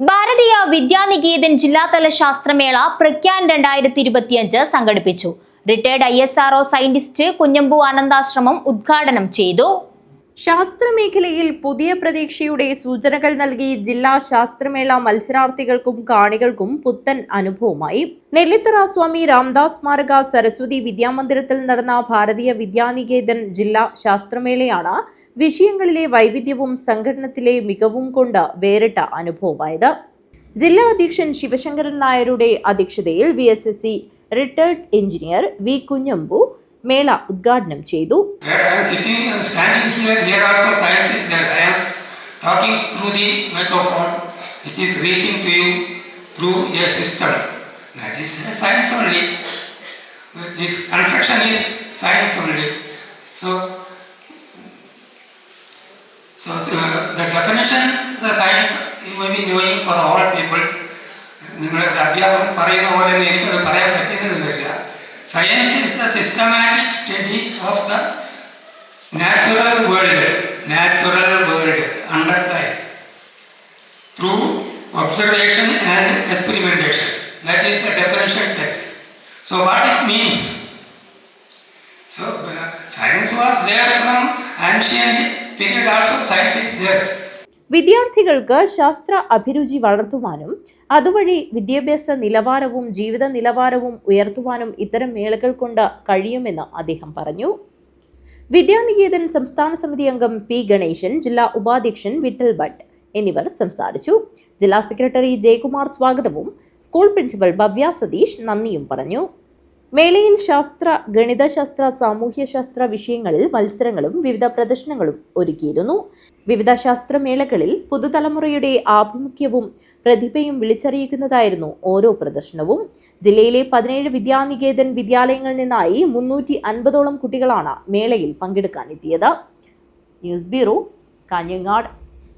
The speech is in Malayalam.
ഭാരതീയ വിദ്യാനികേതൻ ജില്ലാതല ശാസ്ത്രമേള പ്രഖ്യാൻ രണ്ടായിരത്തി ഇരുപത്തിയഞ്ച് സംഘടിപ്പിച്ചു. Retired I S RO scientist Kunhambu Anandashramam ഉദ്ഘാടനം ചെയ്തു. ശാസ്ത്രമേഖലയിൽ പുതിയ പ്രതീക്ഷയുടെ സൂചനകൾ നൽകി ജില്ലാ ശാസ്ത്രമേള മത്സരാർത്ഥികൾക്കും കാണികൾക്കും പുത്തൻ അനുഭവമായി. നെല്ലിത്തറ സ്വാമി രാംദാസ് സ്മാരക സരസ്വതി വിദ്യാമന്ദിരത്തിൽ നടന്ന ഭാരതീയ വിദ്യാനികേതൻ ജില്ലാ ശാസ്ത്രമേളയാണ് വിഷയങ്ങളിലെ വൈവിധ്യവും സംഘടനത്തിലെ മികവും കൊണ്ട് വേറിട്ട അനുഭവമായത്. ജില്ലാ അധ്യക്ഷൻ ശിവശങ്കരൻ നായരുടെ അധ്യക്ഷതയിൽ V S S C retired engineer V Kunhambu മേള ഉദ്ഘാടനം ചെയ്തു Where I am sitting and standing here, here also science is there. I am talking through the microphone, which is reaching to you through a system. That is science only. This construction is science only. So, so the, the definition, the science, you may be knowing for all people. നിങ്ങളുടെ അധ്യാപകൻ പറയുന്ന പോലെ തന്നെ എനിക്കത് പറയാൻ പറ്റുന്നത് വരില്ല science is the systematic studies of the natural world, natural world under life through observation and experimentation. That is the definition text. So what it means? So uh, science was there from ancient period also science is there. വിദ്യാർത്ഥികൾക്ക് ശാസ്ത്ര അഭിരുചി വളർത്തുവാനും അതുവഴി വിദ്യാഭ്യാസ നിലവാരവും ജീവിത നിലവാരവും ഉയർത്തുവാനും ഇത്തരം മേളകൾ കൊണ്ട് കഴിയുമെന്ന് അദ്ദേഹം പറഞ്ഞു. വിദ്യാനികേതൻ സംസ്ഥാന സമിതി അംഗം പി ഗണേശൻ ജില്ലാ ഉപാധ്യക്ഷൻ വിട്ടൽ ഭട്ട് എന്നിവർ സംസാരിച്ചു. ജില്ലാ സെക്രട്ടറി ജയകുമാർ സ്വാഗതവും സ്കൂൾ പ്രിൻസിപ്പൽ ഭവ്യ സതീഷ് നന്ദിയും പറഞ്ഞു. മേളയിൽ ശാസ്ത്ര ഗണിതശാസ്ത്ര സാമൂഹ്യശാസ്ത്ര വിഷയങ്ങളിൽ മത്സരങ്ങളും വിവിധ പ്രദർശനങ്ങളും ഒരുക്കിയിരുന്നു. വിവിധ ശാസ്ത്രമേളകളിൽ പുതുതലമുറയുടെ ആഭിമുഖ്യവും പ്രതിഭയും വിളിച്ചറിയിക്കുന്നതായിരുന്നു ഓരോ പ്രദർശനവും. ജില്ലയിലെ പതിനേഴ് വിദ്യാനികേതൻ വിദ്യാലയങ്ങളിൽ നിന്നായി മുന്നൂറ്റി അൻപതോളം കുട്ടികളാണ് മേളയിൽ പങ്കെടുക്കാനെത്തിയത്. News bureau Kanhangad.